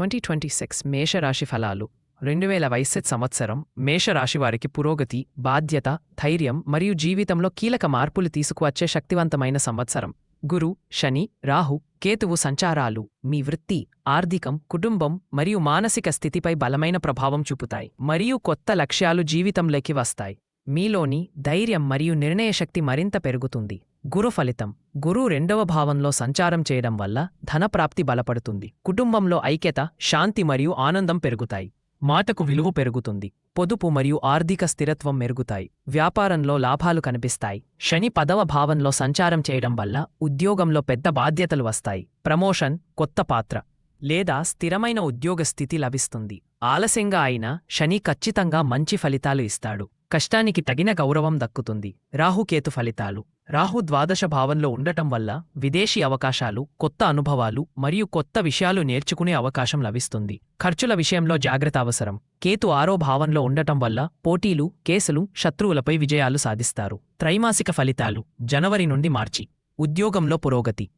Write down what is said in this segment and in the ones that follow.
Twenty twenty six మేషరాశి ఫలాలు. రెండు వేల వైసెట్ సంవత్సరం మేషరాశి వారికి పురోగతి బాధ్యత ధైర్యం మరియు జీవితంలో కీలక మార్పులు తీసుకువచ్చే శక్తివంతమైన సంవత్సరం. గురు శని రాహు కేతువు సంచారాలు మీ వృత్తి ఆర్థికం కుటుంబం మరియు మానసిక స్థితిపై బలమైన ప్రభావం చూపుతాయి మరియు కొత్త లక్ష్యాలు జీవితంలోకి వస్తాయి. మీలోని ధైర్యం మరియు నిర్ణయశక్తి మరింత పెరుగుతుంది. గురు ఫలితం. గురు రెండవ భావంలో సంచారం చేయడం వల్ల ధనప్రాప్తి బలపడుతుంది. కుటుంబంలో ఐక్యత శాంతి మరియు ఆనందం పెరుగుతాయి. మాటకు విలువ పెరుగుతుంది. పొదుపు మరియు ఆర్థిక స్థిరత్వం మెరుగుతాయి. వ్యాపారంలో లాభాలు కనిపిస్తాయి. శని పదవ భావంలో సంచారం చేయడం వల్ల ఉద్యోగంలో పెద్ద బాధ్యతలు వస్తాయి. ప్రమోషన్ కొత్త పాత్ర లేదా స్థిరమైన ఉద్యోగ స్థితి లభిస్తుంది. ఆలస్యంగా అయినా శని ఖచ్చితంగా మంచి ఫలితాలు ఇస్తాడు. కష్టానికి తగిన గౌరవం దక్కుతుంది. రాహుకేతు ఫలితాలు. రాహు ద్వాదశ భావంలో ఉండటం వల్ల విదేశీ అవకాశాలు కొత్త అనుభవాలు మరియు కొత్త విషయాలు నేర్చుకునే అవకాశం లభిస్తుంది. ఖర్చుల విషయంలో జాగ్రత్త అవసరం. కేతు ఆరో భావంలో ఉండటం వల్ల పోటీలు కేసులు శత్రువులపై విజయాలు సాధిస్తారు. త్రైమాసిక ఫలితాలు జనవరి నుండి మార్చి. ఉద్యోగంలో పురోగతి.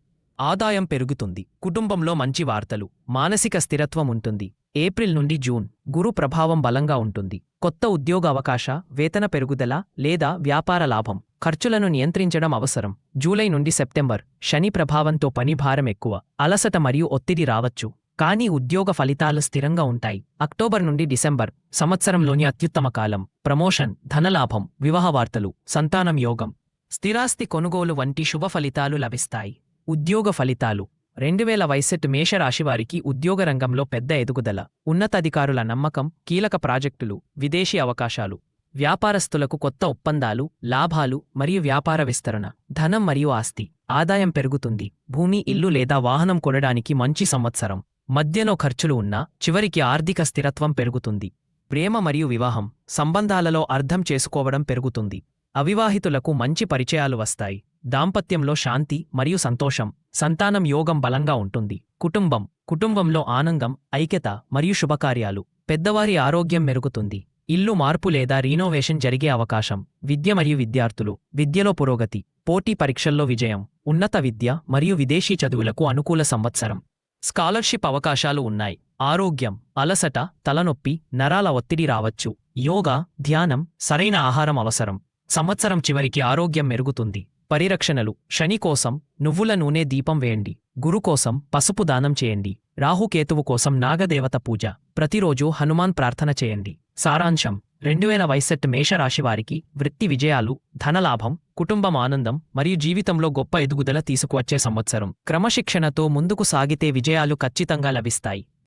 ఆదాయం పెరుగుతుంది. కుటుంబంలో మంచి వార్తలు. మానసిక స్థిరత్వం ఉంటుంది. ఏప్రిల్ నుండి జూన్ గురు ప్రభావం బలంగా ఉంటుంది. కొత్త ఉద్యోగ అవకాశ వేతన పెరుగుదల లేదా వ్యాపార లాభం ఖర్చులను నియంత్రించడం అవసరం. జూలై నుండి సెప్టెంబర్ శని ప్రభావంతో పని భారం ఎక్కువ అలసట మరియు ఒత్తిడి రావచ్చు. కానీ ఉద్యోగ ఫలితాలు స్థిరంగా ఉంటాయి. అక్టోబర్ నుండి డిసెంబర్ సంవత్సరంలోని అత్యుత్తమ కాలం. ప్రమోషన్ ధనలాభం వివాహ వార్తలు సంతానం యోగం. స్థిరాస్తి కొనుగోలు వంటి శుభ ఫలితాలు లభిస్తాయి. ఉద్యోగ ఫలితాలు రెండు వేల వైసెట్ మేషరాశివారికి ఉద్యోగ రంగంలో పెద్ద ఎదుగుదల ఉన్నతాధికారుల నమ్మకం కీలక ప్రాజెక్టులు విదేశీ అవకాశాలు వ్యాపారస్తులకు కొత్త ఒప్పందాలు లాభాలు మరియు వ్యాపార విస్తరణ ధనం మరియు ఆస్తి ఆదాయం పెరుగుతుంది భూమి ఇల్లు లేదా వాహనం కొనడానికి మంచి సంవత్సరం మధ్యలో ఖర్చులు ఉన్నా చివరికి ఆర్థిక స్థిరత్వం పెరుగుతుంది ప్రేమ మరియు వివాహం సంబంధాలలో అర్థం చేసుకోవడం పెరుగుతుంది అవివాహితులకు మంచి పరిచయాలు వస్తాయి. దాంపత్యంలో శాంతి మరియు సంతోషం సంతానం యోగం బలంగా ఉంటుంది. కుటుంబం కుటుంబంలో ఆనందం ఐక్యత మరియు శుభకార్యాలు. పెద్దవారి ఆరోగ్యం మెరుగుతుంది. ఇల్లు మార్పు లేదా రీనోవేషన్ జరిగే అవకాశం. విద్య మరియు విద్యార్థులు విద్యలో పురోగతి పోటీ పరీక్షల్లో విజయం ఉన్నత విద్య మరియు విదేశీ చదువులకు అనుకూల సంవత్సరం. స్కాలర్షిప్ అవకాశాలు ఉన్నాయి. ఆరోగ్యం అలసట తలనొప్పి నరాల ఒత్తిడి రావచ్చు. యోగా ధ్యానం సరైన ఆహారం అవసరం. సంవత్సరం చివరికి ఆరోగ్యం మెరుగుతుంది. పరిరక్షణలు. శని కోసం నువ్వుల నూనె దీపం వేయండి. గురు కోసం పసుపు దానం చేయండి. రాహుకేతువు కోసం నాగదేవత పూజ. ప్రతిరోజు హనుమాన్ ప్రార్థన చేయండి. సారాంశం. రెండు వేల వైసెట్ మేషరాశివారికి వృత్తి విజయాలు ధనలాభం కుటుంబం ఆనందం మరియు జీవితంలో గొప్ప ఎదుగుదల తీసుకువచ్చే సంవత్సరం. క్రమశిక్షణతో ముందుకు సాగితే విజయాలు ఖచ్చితంగా లభిస్తాయి.